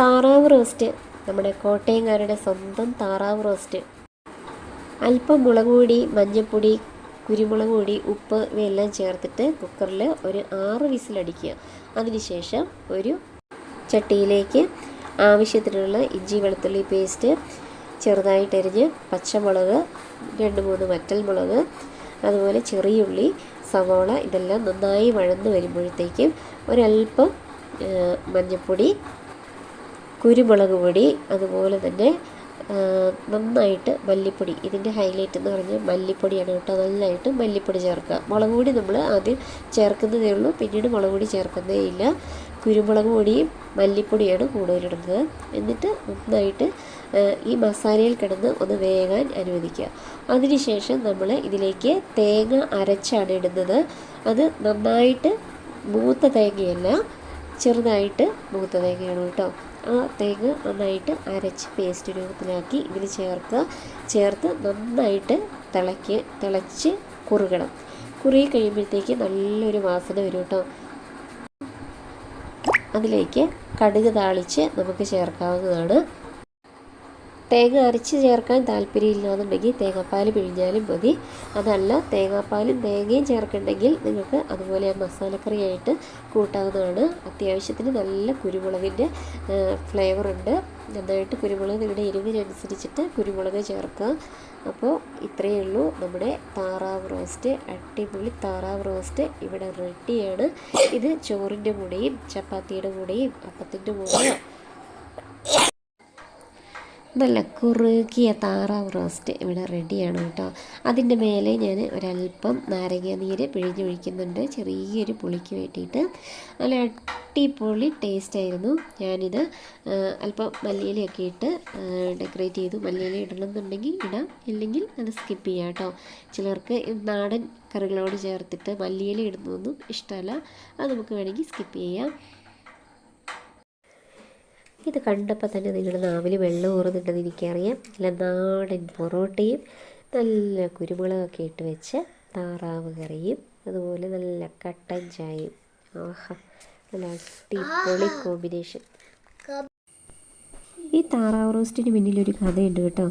താറാവ് റോസ്റ്റ്. നമ്മുടെ കോട്ടയംകാരുടെ സ്വന്തം താറാവ് റോസ്റ്റ്. അല്പം മുളക് പൊടി മഞ്ഞൾപ്പൊടി കുരുമുളക് ഉപ്പ് ഇവയെല്ലാം ചേർത്തിട്ട് കുക്കറിൽ ഒരു ആറ് വിസിലടിക്കുക. അതിനുശേഷം ഒരു ചട്ടിയിലേക്ക് ആവശ്യത്തിനുള്ള ഇഞ്ചി വെളുത്തുള്ളി പേസ്റ്റ് ചെറുതായിട്ടരിഞ്ഞ് പച്ചമുളക് രണ്ട് മൂന്ന് വറ്റൽ മുളക് അതുപോലെ ചെറിയുള്ളി സവോള ഇതെല്ലാം നന്നായി വഴന്ന് വരുമ്പോഴത്തേക്കും ഒരല്പം മഞ്ഞൾപ്പൊടി കുരുമുളക് പൊടി അതുപോലെ തന്നെ നന്നായിട്ട് മല്ലിപ്പൊടി. ഇതിന്റെ ഹൈലൈറ്റ് എന്ന് പറഞ്ഞാൽ മല്ലിപ്പൊടിയാണ് കേട്ടോ. നന്നായിട്ട് മല്ലിപ്പൊടി ചേർക്കുക. മുളക് പൊടി നമ്മൾ ആദ്യം ചേർക്കുന്നതേ ഉള്ളൂ. പിന്നീട് മുളക് പൊടി ചേർക്കുന്നേ ഇല്ല. കുരുമുളക് പൊടിയും മല്ലിപ്പൊടിയാണ് കൂടുതലിടുന്നത്. എന്നിട്ട് നന്നായിട്ട് ഈ മസാലയിൽ കിടന്ന് ഒന്ന് വേകാൻ അനുവദിക്കുക. അതിനുശേഷം നമ്മൾ ഇതിലേക്ക് തേങ്ങ അരച്ചാണ് ഇടുന്നത്. അത് നന്നായിട്ട് മൂത്ത തേങ്ങയല്ല ചെറുതായിട്ട് മൂത്ത തേങ്ങയാണ് കേട്ടോ. ആ തേങ്ങ നന്നായിട്ട് അരച്ച് പേസ്റ്റ് രൂപത്തിലാക്കി ഇതിൽ ചേർക്കുക. ചേർത്ത് നന്നായിട്ട് തിളയ്ക്ക് തിളച്ച് കുറുകണം. കുറുകി കഴിയുമ്പോഴത്തേക്ക് നല്ലൊരു വാസന വരും കേട്ടോ. അതിലേക്ക് കടുക് താളിച്ച് നമുക്ക് ചേർക്കാവുന്നതാണ്. തേങ്ങ അരച്ച് ചേർക്കാൻ താല്പര്യമില്ലാന്നുണ്ടെങ്കിൽ തേങ്ങാപ്പാൽ പിഴിഞ്ഞാലും മതി. അതല്ല തേങ്ങാപ്പാലും തേങ്ങയും ചേർക്കണ്ടെങ്കിൽ നിങ്ങൾക്ക് അതുപോലെ മസാലക്കറിയായിട്ട് കൂട്ടാവുന്നതാണ്. അത്യാവശ്യത്തിന് നല്ല കുരുമുളകിന്റെ ഫ്ലേവറുണ്ട്. നന്നായിട്ട് കുരുമുളക് നിങ്ങളുടെ എരിവിനനുസരിച്ചിട്ട് കുരുമുളക് ചേർക്കുക. അപ്പോൾ ഇത്രയേ ഉള്ളൂ. നമ്മുടെ താറാവ് റോസ്റ്റ് അടിപൊളി താറാവ് റോസ്റ്റ് ഇവിടെ റെഡിയാണ്. ഇത് ചോറിന്റെ കൂടെയും ചപ്പാത്തിയുടെ കൂടെയും അപ്പത്തിന്റെ കൂടെയോ നല്ല കുറുകിയ താറാവ് റോസ്റ്റ് ഇവിടെ റെഡിയാണ് കേട്ടോ. അതിന്റെ മേലെ ഞാൻ ഒരല്പം നാരങ്ങ നീര് പിഴിഞ്ഞൊഴിക്കുന്നുണ്ട് ചെറിയൊരു പുളിക്ക് വേണ്ടിയിട്ട്. നല്ല അടിപൊളി ടേസ്റ്റായിരുന്നു ഞാനിത് അല്പം മല്ലിയിലയൊക്കെ ഇട്ട് ഡെക്കറേറ്റ് ചെയ്തു. മല്ലിയില ഇടണമെന്നുണ്ടെങ്കിൽ ഇടാം. ഇല്ലെങ്കിൽ അത് സ്കിപ്പ് ചെയ്യാം കേട്ടോ. ചിലർക്ക് നാടൻ കറികളോട് ചേർത്തിട്ട് മല്ലിയില ഇടുന്നതൊന്നും ഇഷ്ടമല്ല. അത് നമുക്ക് വേണമെങ്കിൽ സ്കിപ്പ് ചെയ്യാം. ഇത് കണ്ടപ്പോൾ തന്നെ നിങ്ങളുടെ നാവിൽ വെള്ളം ഊറുന്നുണ്ടെന്ന് എനിക്കറിയാം. നല്ല നാടൻ പൊറോട്ടയും നല്ല കുരുമുളകൊക്കെ ഇട്ട് വെച്ച് താറാവ് കറിയും അതുപോലെ നല്ല കട്ടൻ ചായയും. ആഹാ നല്ല അടിപൊളി കോമ്പിനേഷൻ. ഈ താറാവ് റോസ്റ്റിന് പിന്നിലൊരു കഥയുണ്ട് കേട്ടോ.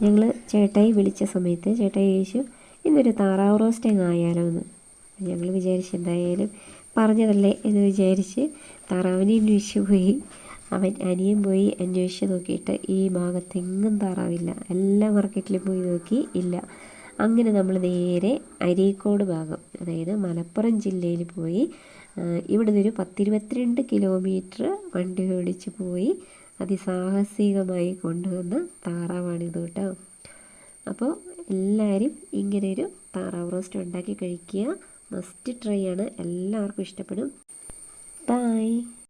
ഞങ്ങൾ ചേട്ടായി വിളിച്ച സമയത്ത് ചേട്ടായി ചോദിച്ചു ഇന്നൊരു താറാവ് റോസ്റ്റ് അങ്ങ് ആയാലോ എന്ന്? ഞങ്ങൾ വിചാരിച്ചു എന്തായാലും പറഞ്ഞതല്ലേ? എന്ന് വിചാരിച്ച് താറാവിനെ അന്വേഷിച്ച് പോയി അവൻ അനിയൻ പോയി അന്വേഷിച്ച് നോക്കിയിട്ട് ഈ ഭാഗത്തെങ്ങും താറാവില്ല. എല്ലാ മാർക്കറ്റിലും പോയി നോക്കി ഇല്ല. അങ്ങനെ നമ്മൾ നേരെ അരീക്കോട് ഭാഗം അതായത് മലപ്പുറം ജില്ലയിൽ പോയി ഇവിടുന്ന് ഒരു പത്തിരുപത്തിരണ്ട് കിലോമീറ്റർ വണ്ടി ഓടിച്ച് പോയി അതിസാഹസികമായി കൊണ്ടുവന്ന താറാവാണിത് കേട്ടോ. അപ്പോൾ എല്ലാവരും ഇങ്ങനെയൊരു താറാവ് റോസ്റ്റ് ഉണ്ടാക്കി കഴിക്കുക. മസ്റ്റ് ട്രൈ ആണ്. എല്ലാവർക്കും ഇഷ്ടപ്പെടും. ബൈ